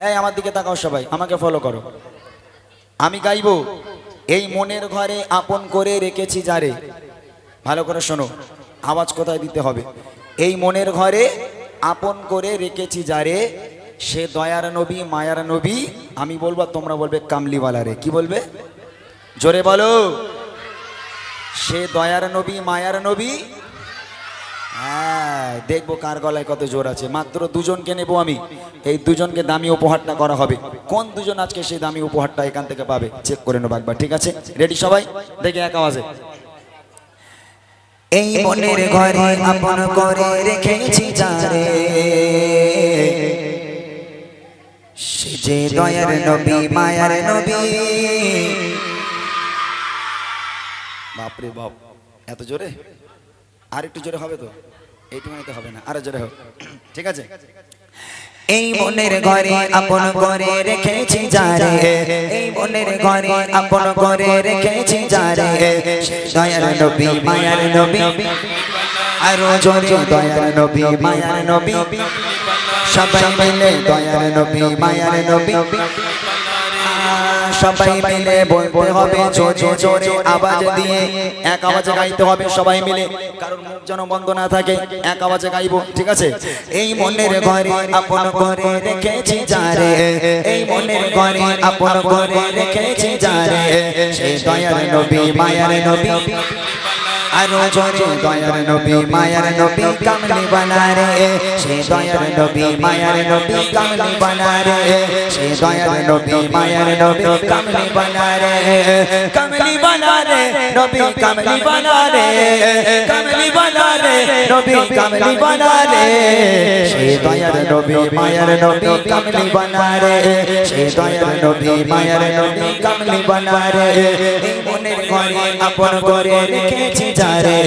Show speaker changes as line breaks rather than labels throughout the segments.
এই, আমার দিকে তাকাও সবাই, আমাকে ফলো করো। আমি গাইবো, এই মনের ঘরে আপন করে রেখেছি যারে। ভালো করে শোনো, আওয়াজ কোথায় দিতে হবে? এই মনের ঘরে আপন করে রেখেছি যারে, সে দয়ার নবী, মায়ার নবী, আমি বলব তোমরা বলবে কামলিওয়ালা রে। কি বলবে? জোরে বলো। সে দয়ার নবী, মায়ার নবী হ্যাঁ দেখব কার গলায় কত জোর আছে। মাত্র দুজনকে নেব আমি। এই দুজনকে দামি উপহারটা করা হবে। কোন দুজন আজকে সেই দামি উপহারটা এখান থেকে পাবে? চেক করে নেব একবার ঠিক আছে? রেডি সবাই? দেখে এক আওয়াজে।
এই মনের ঘরে আপন করে রেখেছি যারে সে যে দয়ার নবী মায়ার নবী।
বাপরে বাপ এত জোরে? আর একটু জোরে হবে তো? এইটুকুনিতে হবে না, আরও জোরে হোক ঠিক আছে?
এই মনের ঘরে আপন করে রেখেছি যারে এই মনের ঘরে আপন করে রেখেছি যারে দয়ার নবী, মায়ার নবী। আরও জোরে দয়ার নবী, মায়ার নবী। সবাই মিলে দয়ার নবী, মায়ার নবী। সবাই মিলে বলতে হবে জোরে জোরে আওয়াজ দিয়ে
এক আওয়াজে গাইতে হবে সবাই মিলে। কারণ মুখ যেন বন্ধ না থাকে এক আওয়াজে গাইবো ঠিক আছে?
এই মনের ঘরে আপন করে রেখেছি যারে এই মনের ঘরে আপন করে রেখেছি যারে সে দয়ার নবী মায়ার নবী। আরও জোরে দয়ার নবী, মায়ার নবী কামলি বানারে সে দয়ার নবী, মায়ার নবী কামলি বানারে সে দয়ার নবী, মায়ার নবী কামলি বানারে কামলি বানারে নবী কামলি বানারে নবী কামলি বানারে সে দয়ার নবী মায়ার নবী কামলি বানারে সে দয়ার নবী মায়ার নবী কামলি বানারে মনের ঘরে আপন করে রেখেছি যারে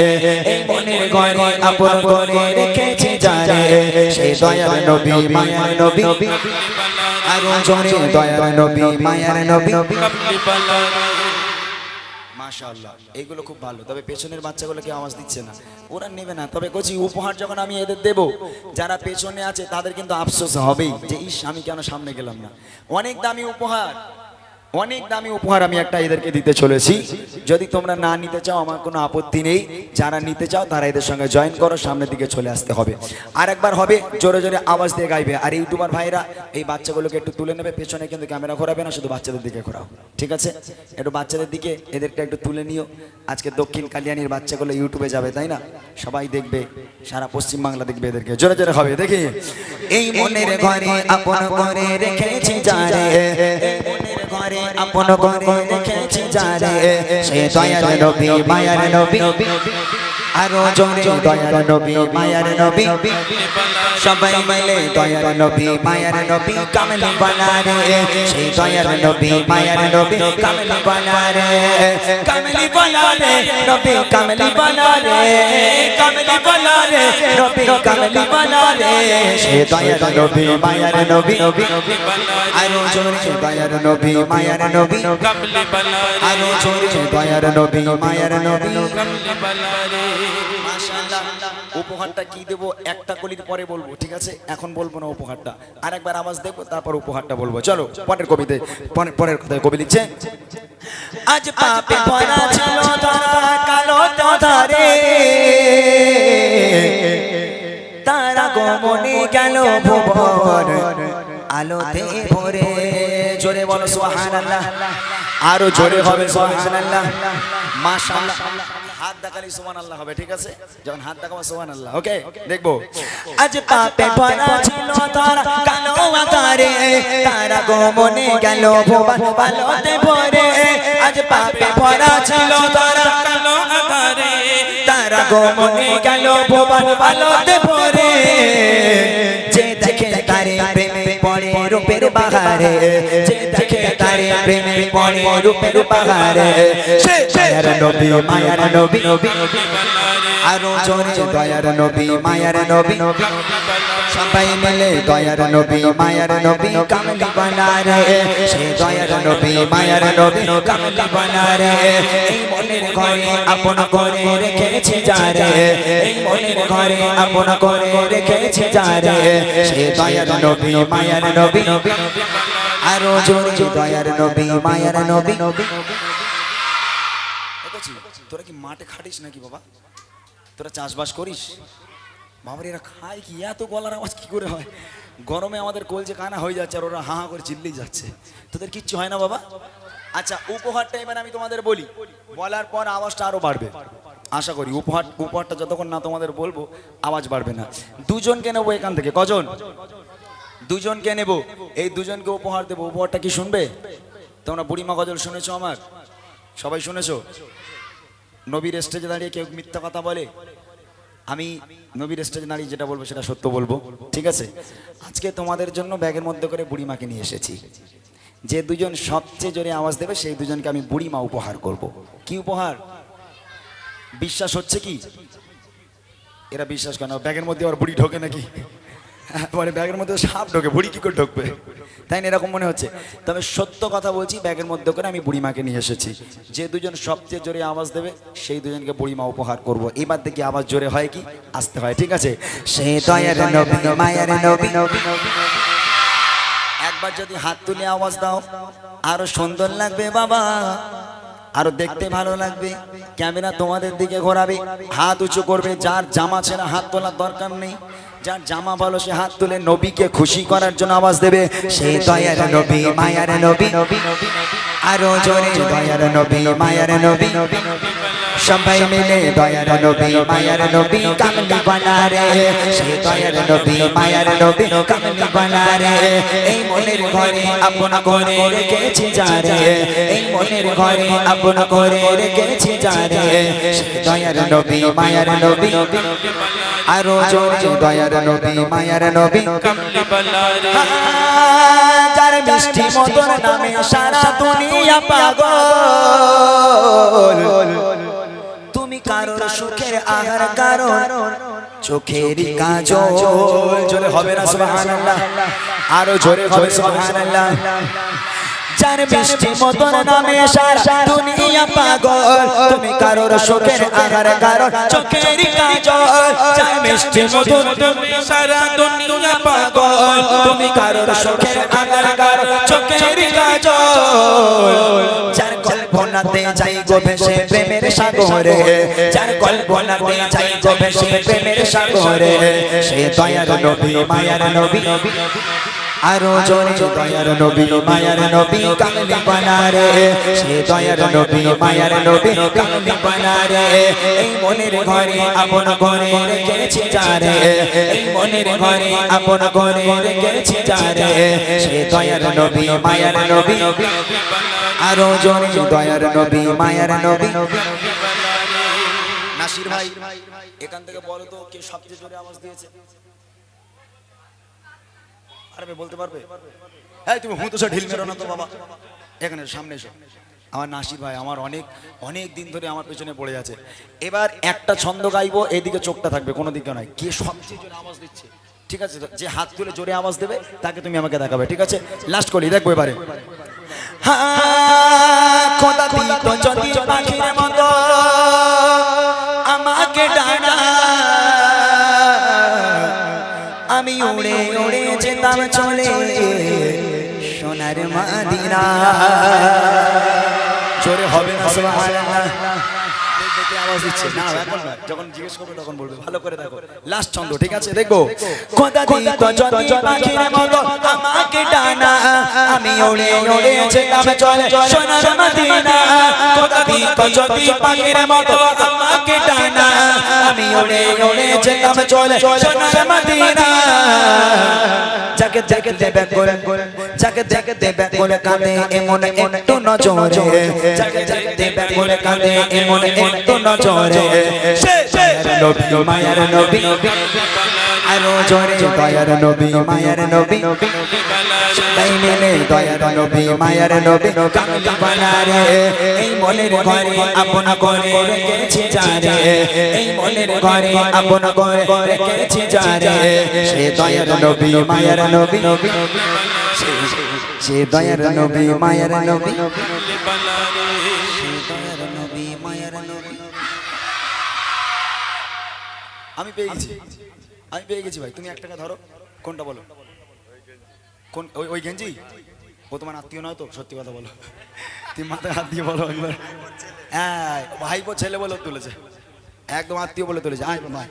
মনের ঘরে আপন করে রেখেছি যারে সে দয়ার নবী মায়ার নবী আরও জোরে দয়ার নবী মায়ার নবী
মাশাআল্লাহ এইগুলো খুব ভালো। তবে পেছনের বাচ্চাগুলোকে আওয়াজ দিচ্ছে না। ওরা নেবে না। তবে কচি, উপহার যখন আমি এদের দেব, যারা পেছনে আছে তাদের কিন্তু আফসোস হবেই যে, ইস, আমি কেন সামনে গেলাম না? অনেক দামি উপহার। অনেক দামি উপহার আমি একটা এদেরকে দিতে চলেছি। যদি তোমরা না নিতে চাও, আমার কোনো আপত্তি নেই। যারা নিতে চাও, তারা এদের সঙ্গে জয়েন করো, সামনের দিকে চলে আসতে হবে। আর একবার হবে, জোরে জোরে আওয়াজ দিয়ে গাইবে। আর ইউটিউবার ভাইরা এই বাচ্চাগুলোকে একটু তুলে নেবে, পেছনে কিন্তু ক্যামেরা ঘোরাবে না, শুধু বাচ্চাদের দিকে ঘোরাও। ঠিক আছে? একটু বাচ্চাদের দিকে এদেরকে একটু তুলে নিও। আজকে দক্ষিণ কালিয়ানির বাচ্চাগুলো ইউটিউবে যাবে, তাই না? সবাই দেখবে, সারা পশ্চিম বাংলা দেখবে এদেরকে। জোরে জোরে হবে, দেখি।
এই মনের ঘরে আপন রেখেছি আপন করে রেখেছি যারে সে দয়ার নবী মায়ার নবী। আরও জোরে দয়ার নবী মায়ার নবী। সবাই মিলে দয়ার নবী মায়ার নবী কামলি বানারে। সেই দয়ার নবী মায়ার নবী কামলি বানারে। কামলি বানারে নবী কামলি বানারে। কামলি বানারে নবী কামলি বানারে। সেই দয়ার নবী মায়ার নবী আরও জোরে দয়ার নবী মায়ার নবী
কমলি বালারে
আরও জোরে দয়ার নবী মায়ার নবী
কমলি বালারে
উপহারটা কি দেবো? একটা কলির পরে বলব, ঠিক আছে? এখন বলব না উপহারটা। আর একবার আওয়াজ দেবো তারপর উপহারটা বলব। চলো, পরের কবিতে, পরের- কথায় কবি লিখছে,
আজ পাপে ভরা ছিল কালো ধরে তারা গমনে গেল ভুবন আলোতে ভরে।
জোরে বলো, সুবহানাল্লাহ। আরও জোরে হবে, সুবহানাল্লাহ। মাশাআল্লাহ। হাত দেখালি সুবহানাল্লাহ হবে ঠিক আছে? যখন হাত দেখাবো সুবহানাল্লাহ ওকে? দেখব।
আজ পাপে ভরা ছিল তারা কালো আকারে তারা গমনে গেল ভুবন ভরে আজ পাপে ভরা ছিল তারা
কালো
তারা গমনে গেল ভুবন ভরে যে দেখে তারে প্রেমে পড়ে রূপের বাহারে যে দেখে তারে প্রেমে পড়ে রূপের সে দয়ার নবী মায়ার নবী। আরও জোরে দয়ার নবী মায়ার নবী। সবাই মিলে দয়ার নবী মায়ার নবী কামলি বানারে। সে দয়ার নবী মায়ার নবী কামলি বানারে। এই মনের ঘরে আপন করে রেখেছে যারে। এই মনের ঘরে আপন করে রেখেছে যারে। সে দয়ার নবী মায়ার নবী।
তোরা কি মাঠে খাটিস নাকি বাবা? তোরা চাষবাস করিস? বাবার, এরা খায় কি? এত গলার আওয়াজ কি করে হয়? গরমে আমাদের কলজে কানা হয়ে যাচ্ছে আর ওরা হা হা করে চিল্লি যাচ্ছে। তোদের কিচ্ছু হয় না বাবা? আচ্ছা উপহারটা এবার আমি তোমাদের বলি। বলার পর আওয়াজটা আরও বাড়বে। আশা করি উপহার, উপহারটা যতক্ষণ না তোমাদের বলব, আওয়াজ বাড়বে না। দুজনকে নেব এখান থেকে। কজন? দুজনকে নেব। এই দুজনকে উপহার দেবো। উপহারটা কি শুনবে? তোমরা বুড়িমা গজল শুনেছো আমার? সবাই শুনেছো? নবীর স্টেজে দাঁড়িয়ে কেউ মিথ্যা কথা বলে? আমি নবীর স্টেজে দাঁড়িয়ে যেটা বলব সেটা সত্য বলব। ঠিক আছে? আজকে তোমাদের জন্য ব্যাগের মধ্যে করে বুড়িমাকে নিয়ে এসেছি। যে দুজন সবচেয়ে জোরে আওয়াজ দেবে, সেই দুজনকে আমি বুড়িমা উপহার করব। কি উপহার? বিশ্বাস হচ্ছে কি? এরা বিশ্বাস করে না। ব্যাগের মধ্যে আবার বুড়ি ঢোকে নাকি? মানে ব্যাগের মধ্যে সাপ ঢোকে বুড়ি কি করে ঢোকবে? তাই না এরকম মনে হচ্ছে? তবে সত্য কথা বলছি ব্যাগের মধ্যে করে আমি বুড়িমাকে নিয়ে এসেছি। যে দুজন সবচেয়ে জোরে আওয়াজ দেবে সেই দুজনকে বুড়িমা উপহার করব। এবার দেখি আওয়াজ জোরে হয় কি? আসতে হয় ঠিক আছে?
সে দয়ার নবী মায়ার নবী
একবার যদি হাত তুলে আওয়াজ দাও আরও সুন্দর লাগবে বাবা। আরও দেখতে ভালো লাগবে। ক্যামেরা তোমাদের দিকে ঘোরাবে। হাত উঁচু করবে যার জামা ছেঁড়া হাত তোলার দরকার নেই। যার জামা ভালো, সে হাত তুলে নবীকে খুশি করার জন্য আওয়াজ দেবে,
সে দয়ার নবী, মায়ার নবী, আরও জোরে দয়ার নবী, মায়ার নবী, সবাই মিলে দয়ার নবী, মায়ার নবী, কামলি বানারে সে দয়ার নবী, মায়ার নবী, কামলি বানারে এই মনের ঘরে আপন করে রেখেছি যারে এই মনের ঘরে আপন করে রেখেছি যারে সে দয়ার নবী, মায়ার নবী আরও জোরে দয়ার নবী মায়ার নবী।
কমলি বলারে
যার মিষ্টি মধুর নামে সারা দুনিয়া পাগল। তুমি কারোর সুখের আহার কারণ চোখেরই কাজল। জোরে হবে না সুবহানাল্লাহ। আরও জোরে হবে সুবহানাল্লাহ। যার মিষ্টি মধুর নামে সারা দুনিয়া পাগল। তুমি কারোর সুখের আহার কারণ চোখের কাজল। যার মিষ্টি মধুর
তুমি সারা দুনিয়া পাগল।
তুমি কারোর সুখের আগার কার চোখের কাজল। যার কল্পনাতে যাই গো ভেসে প্রেমের সাগরে। যার কল্পনাতে যাই গো ভেসে প্রেমের সাগরে। সে দয়ার নবী মায়ার নবী। আরও জোরে দয়ার নবী মায়ার নবী কামলি বানারে। সে দয়ার নবী মায়ার নবী কামলি বানারে। এই মনের ঘরে আপন ঘরে রেখেছি যারে। এই মনের ঘরে আপন ঘরে রেখেছি যারে। সে দয়ার নবী মায়ার নবী। আরও জোরে দয়ার নবী মায়ার নবী।
নাসির ভাই এখান থেকে বলো তো কে সবচেয়ে জোরে আওয়াজ দিয়েছে? পারবে বলতে পারবে? হ্যাঁ তুমি হুঁতো ঢিল মেরো না তো, বাবা। এখানে সামনে এসো। আমার ভাই আমার অনেক অনেক দিন ধরে আমার পেছনে পড়ে আছে। এবার একটা ছন্দ গাইবো, এদিকে চোখটা থাকবে, কোনো দিকে নয়। কে সবচেয়ে জোরে আওয়াজ দিচ্ছে? ঠিক আছে, যে হাত তুলে জোরে আওয়াজ দেবে, তাকে তুমি আমাকে দেখাবে, ঠিক আছে? লাস্ট করি দেখব এবারে।
আমাকে ডানা আমি উড়ে উড়ে যেতাম চলে সোনার মাদিনা।
জোরে হবে না। আওয়াজ দিচ্ছে। না যখন জিজ্ঞেস করবে তখন বলবে। ভালো করে দেখো। লাস্ট ছন্দ ঠিক আছে? দেখব।
খোদা দিত যদি পাখির মতো আমাকে ডানা। আমি উড়ে উড়ে যেতাম চলে সোনার মদিনা। খোদা দিত যদি পাখির মতো। আমাকে ডানা। আমি ওড়ে ওড়ে যেতাম চলে সোনার মদিনা যাকে যাকে দেবে করে যাকে যাকে দেবে করে কাঁদে এমন একটু নজরে যাকে যাকে দেবে করে কাঁদে এমন একটু নজরে সে সে নবী মায়ার নবী আরও জোরে দয়ার নবী মায়ার নবী। সবাই মিলে দয়ার নবী মায়ার নবী কামলি বানারে। এই মনের ঘরে আপন করে রেখেছি যারে। এই মনের ঘরে আপন করে রেখেছি যারে। সে দয়ার নবী মায়ার নবী। নবী সে দয়ার নবী মায়ার নবী।
আমি পেয়ে গেছি আমি পেয়ে গেছি ভাই। তুমি এক টাকা ধরো। কোনটা বলো? কোন, ওই ওই গেঞ্জি? ও তোমার আত্মীয় নয় তো, সত্যি কথা বলো। তুমি মাথায় হাত দিয়ে বলো একবার। হ্যাঁ ভাইপো ছেলে বলে তুলেছে। একদম আত্মীয় বলে তুলেছে। আয় ভাই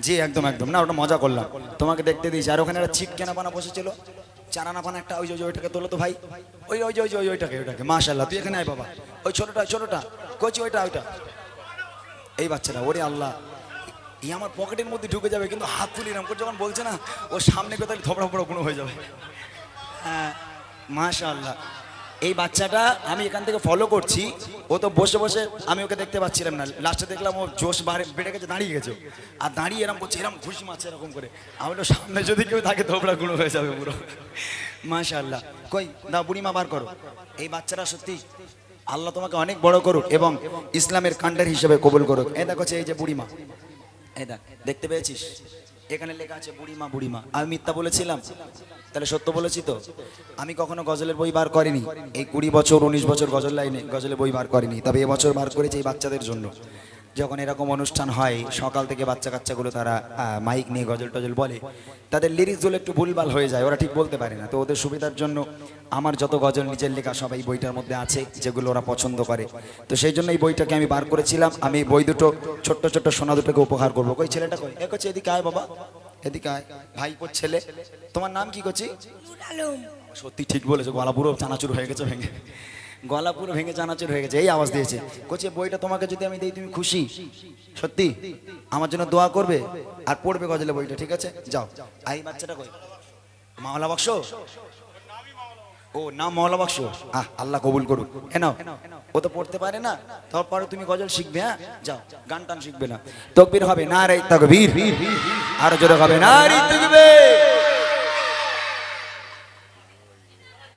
জি, একদম একদম। না, ওটা মজা করলাম। তোমাকে দেখতে দিয়েছি। আর ওখানে একটা চিট কেনা পানা বসেছিল। চারানা পানা একটা, ওই যে ওইটাকে তোলো তো ভাই। ওই ওই যে ওই যে ওই, ওইটাকে ওইটাকে। মাশাল্লাহ তুই এখানে আয় বাবা। ওই ছোটটা ছোটটা। কচি, ওইটা ওইটা। এই বাচ্চাটা, ওরে আল্লাহ। এই আমার পকেটের মধ্যে ঢুকে যাবে কিন্তু হাত তুলি এরকম করে যখন বলছে না ও সামনে কোথাও থপড়া ফপড়া কোনো হয়ে যাবে। হ্যাঁ মাশাআল্লাহ। এই বাচ্চাটা আমি এখান থেকে ফলো করছি। ও তো বসে বসে আমি ওকে দেখতে পাচ্ছিলাম না। লাস্টে দেখলাম ও জোশ বাড়ে বেড়ে গেছে দাঁড়িয়ে গেছে। আর দাঁড়িয়ে এরকম করছে এরকম ঘুষি মারছে এরকম করে। আমি তো সামনে যদি কেউ থাকে থপড়া গুঁড়ো হয়ে যাবে পুরো। মাশাআল্লাহ। কই দাও বুড়িমা বার করো। এই বাচ্চারা সত্যি আল্লাহ তোমাকে অনেক বড় করুক এবং ইসলামের কাণ্ডার হিসেবে কবুল করুক। এই দেখো এই যে বুড়িমা দেখতে পেয়েছিস? এখানে লেখা আছে, বুড়িমা বুড়িমা। আমি মিথ্যা বলেছিলাম? তাহলে সত্য বলেছি তো? আমি কখনো গজলের বই বার করিনি। এই কুড়ি বছর, উনিশ বছর গজল লাইনে গজলের বই বার করিনি। তবে এবছর বার করেছি এই বাচ্চাদের জন্য। যখন এরকম অনুষ্ঠান হয় সকাল থেকে বাচ্চা কাচ্চাগুলো তারা মাইক নিয়ে গজল টজল বলে তাদের লিরিক্সগুলো একটু ভুলভাল হয়ে যায় ওরা ঠিক বলতে পারে না। তো ওদের সুবিধার জন্য আমার যত গজল নিজের লেখা সবাই বইটার মধ্যে আছে যেগুলো ওরা পছন্দ করে। তো সেই জন্য এই বইটাকে আমি বার করেছিলাম। আমি এই বই দুটো ছোট্ট ছোট্ট সোনা দুটোকে উপহার করব। ওই ছেলেটা কই? এ করছে এদিকে আয় বাবা। এদিকে আয়। ভাই কোর ছেলে। তোমার নাম কি করছি সত্যি ঠিক বলেছ গলা পুরো চানাচুর হয়ে গেছে ভেঙে। গলা পুরো ভেঙে চানাচুর হয়ে গেছে, এই আওয়াজ দিয়েছে। কোচে বইটা তোমাকে যদি আমি দিই, তুমি খুশি? সত্যি? আমার জন্য দোয়া করবে আর পড়বে গজলে বইটা, ঠিক আছে? যাও। আই বাচ্চাটা কই? মাওলা বাক্স? ও নাম মহলা বাক্স। আহ, আল্লাহ কবুল করুক। নাও। ও তো পড়তে পারে না। তারপরে তুমি গজল শিখবে হ্যাঁ? যাও, গান টান শিখবে না। তকবীর হবে না রে তকবীর। আর জোরে হবে না রে তকবীর।